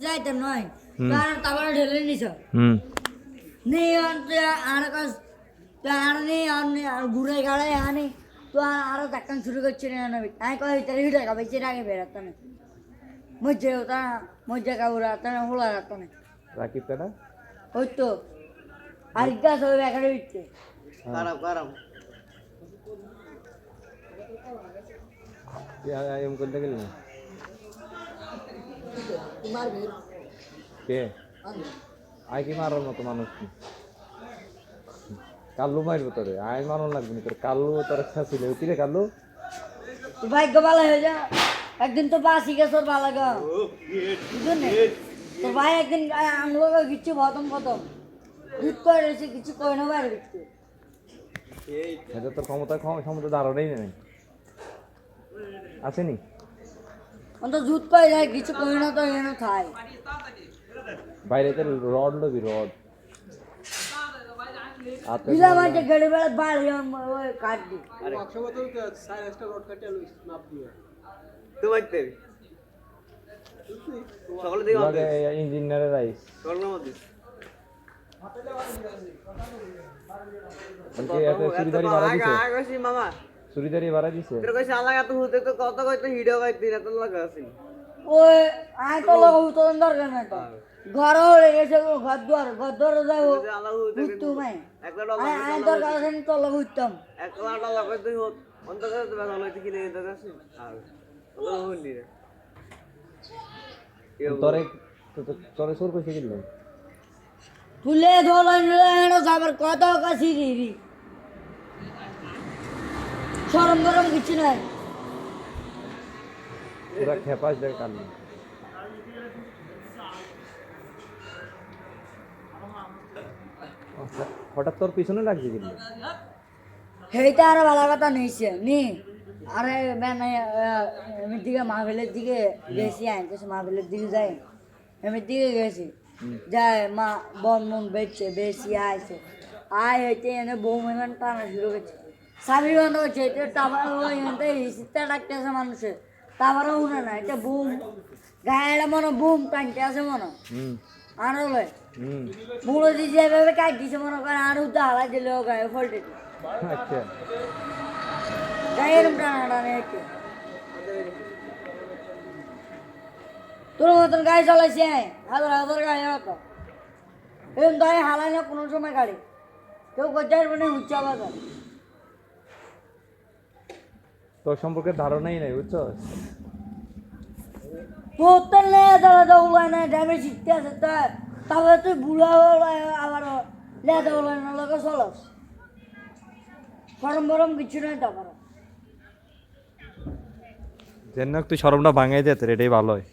যাইতাম নয় তার তারপরে ঢেলে নিছ। হুম। নেই আর কাজ আর নেই আর নেই আর ঘুরে গাড়ে আনি। তো আরও দেখান শুরু করছে না আমি আমি কই ভিতরে হিটে খাবে চেয়ে আগে বেরাতাম মজ্জে ওটা মজ্জা কাবুরা তার হোলা রাখতাম রাকিব কাটা ওই তো। আর গাছ হবে এখানে বিচ্ছে কারাম কারাম। এম করতে গেলি না কে? মারার মতো মানুষ? কি? কাল্লু মারবো তোরে। আয় মারণ লাগবে না তোর। কাল্লু তোর খাসিলে উঠি রে কাল্লু। ভাগ্য ভালো হয়ে যা। একদিন তো বাসি গেছে তোর ভালো গা। বুঝলি? তোর ভাই একদিন আমলো কিছু ভতম ভতম করে রয়েছে কিছু কই না বিচ্ছে এটা তোর ক্ষমতা ক্ষম- ক্ষমতা ধারণাই নেই। আসেনি? অন্ত দুধ করে যায় কিছু কই না তো এনে খায়। বাইরে তো রড লবি রড। দিলাম আছে গেড়ে বেড়ে বাড়ি ওই কাট দি তোমার তেরি সকলে দিকে আমাদের ইঞ্জিনিয়ারের আইস সকলে আমাদের বলছি এত চুরিদারি বাড়া দিছে? আগে আগে মামা। চুরিদারি দিছে। তোর কইছে আলাদা তো হুতে তো কত হিডো গাই দিন এত লাগা আছে ওই আয় তো দরকার নাই তো। ঘর হলে ঘর দুয়ার ঘর দুয়ারে হুতে মাই দরকার আছে তো লোক ঘুরতাম এক লাটা লাগাই তুই হত অন্তত তো ভালো হইতে কিনে দিতে আছে আর তো হলি রে। তোরে তো- তো- তোরে সোর কইছে গেল তুলে যাবার কত কাছি দিবি? সরম গরম কিছু নাই। পুরা খেপাস দেখ কাল হঠাৎ তোর পিছনে লাগছে কিন্তু সেইটা আর ভালো কথা নিয়েছে নি। আরে মানে এমনি দিকে মাহফিলের দিকে গেছি আনতেছে মাহফিলের দিকে যাই। এমনি দিকে গেছি। যায় মা বন মন বেচছে বেশি আইছে। আয় হইতে এনে বউ মেহমান টানা শুরু করছে। সাবি বন্ধ করছে এটা টাবার ওই এনতে হিসিতে ডাকতেছে মানুষের তারপরে উঠে না এটা বুম। গায়েটা মনে বুম টানতে আছে মনে আর হলে? হুম। বুড়ো দিয়ে যেভাবে কাট দিছে মনে করে আর উঠতে হালা দিলে গায়ে ফল্টে আচ্ছা। গায়ের টানা টানে একটু তোর মতন গাড়ি চালাইছে হাজার হাজার গাড়ি হতো এরকম গাড়ি হালাই না কোনো সময় গাড়ি। কেউ করতে পারবে না উচ্চ বাজার তোর সম্পর্কে ধারণাই নাই বুঝছ তোর তো দাদা দেওয়া দেওয়া না ড্যামে শিখতে আছে তারপরে তুই বুড়া হয়ে আবার লেয়া দেওয়া না লোকে চলস। গরম গরম কিছু নাই তারপরে যেন তুই সরমটা ভাঙাই যেত রে এটাই ভালো হয়।